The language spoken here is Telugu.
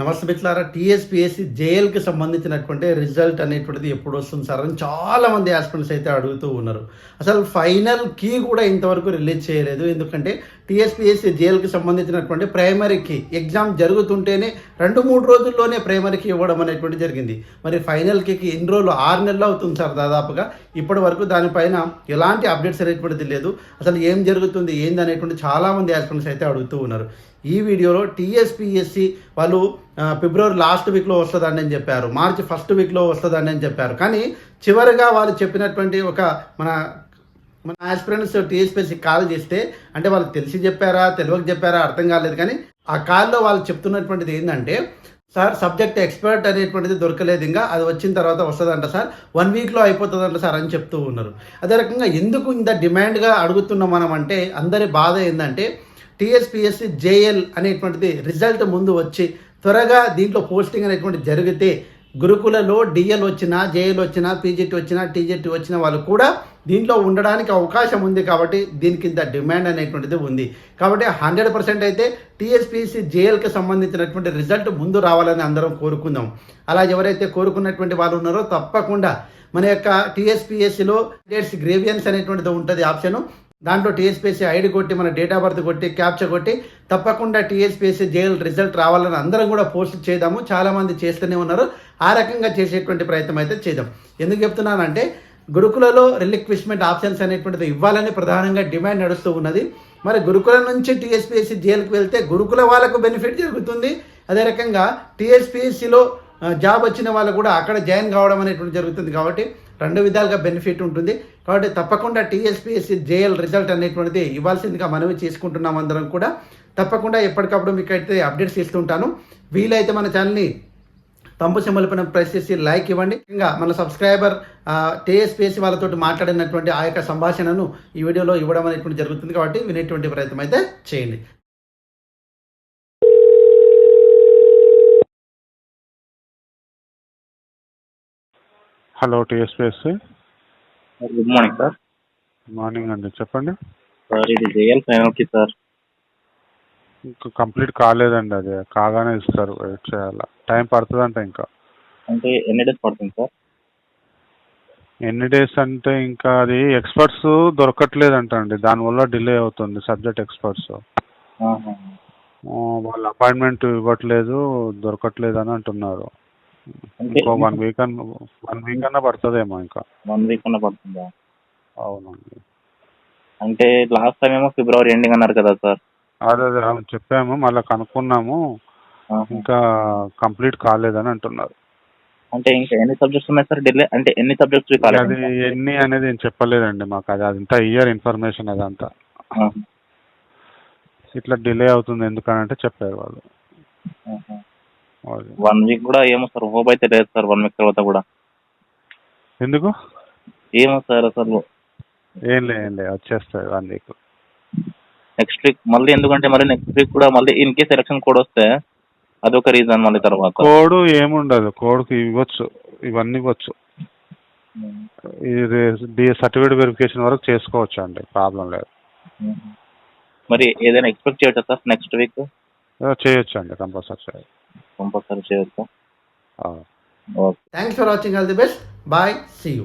నమస్తే మిత్రులారా టీఎస్పీఎస్సీ జేఎల్కి సంబంధించినటువంటి రిజల్ట్ అనేటువంటిది ఎప్పుడు వస్తుంది సార్ అని చాలామంది ఆస్పిరెంట్స్ అయితే అడుగుతూ ఉన్నారు. అసలు ఫైనల్ కీ కూడా ఇంతవరకు రిలీజ్ చేయలేదు. ఎందుకంటే టీఎస్పీఎస్సీ జేఎల్కి సంబంధించినటువంటి ప్రైమరీ కీ ఎగ్జామ్ జరుగుతుంటేనే రెండు మూడు రోజుల్లోనే ప్రైమరీ కీ ఇవ్వడం అనేటువంటి జరిగింది. మరి ఫైనల్ కీకి ఎన్ని రోజులు? ఆరు నెలలు అవుతుంది సార్ దాదాపుగా. ఇప్పటి వరకు దానిపైన ఎలాంటి అప్డేట్స్ అనేటువంటిది లేదు. అసలు ఏం జరుగుతుంది? ఏంది అనేటువంటి చాలామంది ఆస్పిరెంట్స్ అయితే అడుగుతూ ఉన్నారు. ఈ వీడియోలో టీఎస్పీఎస్సి వాళ్ళు ఫిబ్రవరి లాస్ట్ వీక్లో వస్తుందని అని చెప్పారు. మార్చి ఫస్ట్ వీక్లో వస్తుందని అని చెప్పారు. కానీ చివరిగా వాళ్ళు చెప్పినటువంటి ఒక మన మన ఆస్పిరెంట్స్ టీఎస్పీఎస్సి కాల్ చేస్తే అంటే వాళ్ళు తెలిసి చెప్పారా తెలియక చెప్పారా అర్థం కాలేదు. కానీ ఆ కాల్లో వాళ్ళు చెప్తున్నటువంటిది ఏంటంటే సార్ సబ్జెక్ట్ ఎక్స్పర్ట్ అనేటువంటిది దొరకలేదు. ఇంకా అది వచ్చిన తర్వాత వస్తుందంట సార్. వన్ వీక్లో అయిపోతుందంట సార్ అని చెప్తూ ఉన్నారు. అదే రకంగా ఎందుకు ఇంత డిమాండ్గా అడుగుతున్నాం మనం అంటే అందరి బాధ ఏంటంటే టీఎస్పిఎస్సి జేఎల్ అనేటువంటిది రిజల్ట్ ముందు వచ్చి త్వరగా దీంట్లో పోస్టింగ్ అనేటువంటి జరిగితే గురుకులలో డిఎల్ వచ్చినా జేఎల్ వచ్చినా పీజెట్ వచ్చినా టీజెట్ వచ్చిన వాళ్ళు కూడా దీంట్లో ఉండడానికి అవకాశం ఉంది కాబట్టి దీని కింద డిమాండ్ అనేటువంటిది ఉంది. కాబట్టి హండ్రెడ్ పర్సెంట్ అయితే టీఎస్పీసీ జేఎల్కి సంబంధించినటువంటి రిజల్ట్ ముందు రావాలని అందరం కోరుకుందాం. అలా ఎవరైతే కోరుకున్నటువంటి వాళ్ళు ఉన్నారో తప్పకుండా మన యొక్క టీఎస్పీఎస్సీలో డేట్స్ గ్రేవియన్స్ అనేటువంటిది ఉంటుంది ఆప్షను దాంట్లో టీఎస్పీఎస్సీ ఐడి కొట్టి మన డేట్ ఆఫ్ బర్త్ కొట్టి క్యాప్చర్ కొట్టి తప్పకుండా టీఎస్పీఎస్సీ జైల్ రిజల్ట్ రావాలని అందరం కూడా పోస్ట్ చేద్దాము. చాలామంది చేస్తూనే ఉన్నారు. ఆ రకంగా చేసేటువంటి ప్రయత్నం అయితే చేద్దాం. ఎందుకు చెప్తున్నానంటే గురుకులలో రిలిక్విష్మెంట్ ఆప్షన్స్ అనేటువంటిది ఇవ్వాలని ప్రధానంగా డిమాండ్ నడుస్తూ ఉన్నది. మరి గురుకుల నుంచి టీఎస్పీఎస్సీ జైలుకు వెళ్తే గురుకుల వాళ్ళకు బెనిఫిట్ జరుగుతుంది. అదే రకంగా టీఎస్పీఎస్సీలో జాబ్ వచ్చిన వాళ్ళు కూడా అక్కడ జాయిన్ కావడం అనేటువంటి జరుగుతుంది కాబట్టి రెండు విధాలుగా బెనిఫిట్ ఉంటుంది. కాబట్టి తప్పకుండా టీఎస్పీఎస్సీ జేఎల్ రిజల్ట్ అనేటువంటిది ఇవ్వాల్సిందిగా మనవి చేసుకుంటున్నాం అందరం కూడా. తప్పకుండా ఎప్పటికప్పుడు మీకు అయితే అప్డేట్స్ ఇస్తుంటాను వీలైతే మన ఛానల్ని తంపు సింబల్పైన ప్రెస్ చేసి లైక్ ఇవ్వండి. ఇంకా మన సబ్స్క్రైబర్ టీఎస్పీఎస్సీ వాళ్ళతో మాట్లాడినటువంటి ఆ యొక్క సంభాషణను ఈ వీడియోలో ఇవ్వడం అనేటువంటి జరుగుతుంది కాబట్టి వినేటువంటి ప్రయత్నం అయితే చేయండి. Hello TSPSC good morning sir. Morning అండి చెప్పండి. సార్ ఇది జేఎల్ ఫైనల్కి సార్. ఇంకా కంప్లీట్ కాలేదండి అది కాగానే ఇస్తారు వెయిట్ చేయాలి. టైం పడుతుందంట ఇంకా. అంటే ఎన్ని డేస్ పడుతుంది సార్? ఎన్ని డేస్ అంటే ఇంకా అది ఎక్స్పర్ట్స్ దొరకట్లేదంట అండి దానివల్ల డిలే అవుతుంది సబ్జెక్ట్ ఎక్స్పర్ట్స్. వాళ్ళు అపాయింట్మెంట్ ఇవ్వట్లేదు దొరకట్లేదు అని అంటున్నారు. అంటే ఇంకో వన్ వీక్ అన్న వన్ వీక్ అన్న పడుతుందేమో ఇంకా. వన్ వీక్ అన్న పడుతుందా? అవునండి. అంటే లాస్ట్ టైం ఏమో ఫిబ్రవరి ఎండింగ్ అన్నారు కదా సార్. అదే అదే అవును చెప్పాము మళ్ళీ కనుక్కున్నాము. ఇంకా కంప్లీట్ కాలేదని అంటున్నారు. అంటే ఇంకా ఎన్ని సబ్జెక్ట్స్ ఉన్నాయి సార్? డిలే అంటే ఎన్ని సబ్జెక్ట్స్ అది ఎన్ని అనేది ఏం చెప్పలేదండి మాకు. అది అదంతా ఇయర్ ఇన్ఫర్మేషన్ అదంతా. ఇట్లా డిలే అవుతుంది ఎందుకనంటే చెప్పారు వాళ్ళు. అది. వన్ వీక్ కూడా ఏమో సార్ హోప్ అయితే లేదు సార్ వన్ వీక్ తర్వాత కూడా. ఎందుకు? ఏమో సార్ అసలు. ఏం లే ఏం లే వచ్చేస్తుంది వన్ వీక్ నెక్స్ట్ వీక్ మళ్ళీ ఎందుకంటే మళ్ళీ నెక్స్ట్ వీక్ కూడా మళ్ళీ ఇన్ కేస్ ఎలక్షన్ కోడ్ వస్తే అదొక రీజన్ మళ్ళీ తర్వాత. కోడ్ ఏముండదు కోడ్కి ఇవ్వచ్చు ఇవన్నీ ఇవ్వచ్చు. ఇది సర్టిఫికేట్ వెరిఫికేషన్ వరకు చేసుకోవచ్చు అండి ప్రాబ్లం లేదు. మరి ఏదైనా ఎక్స్పెక్ట్ చేయొచ్చా సార్ నెక్స్ట్ వీక్ చేయొచ్చు అండి కంపల్సరీ కంపల్సరీ చేయొచ్చా. Okay. Thanks for watching all the best bye see you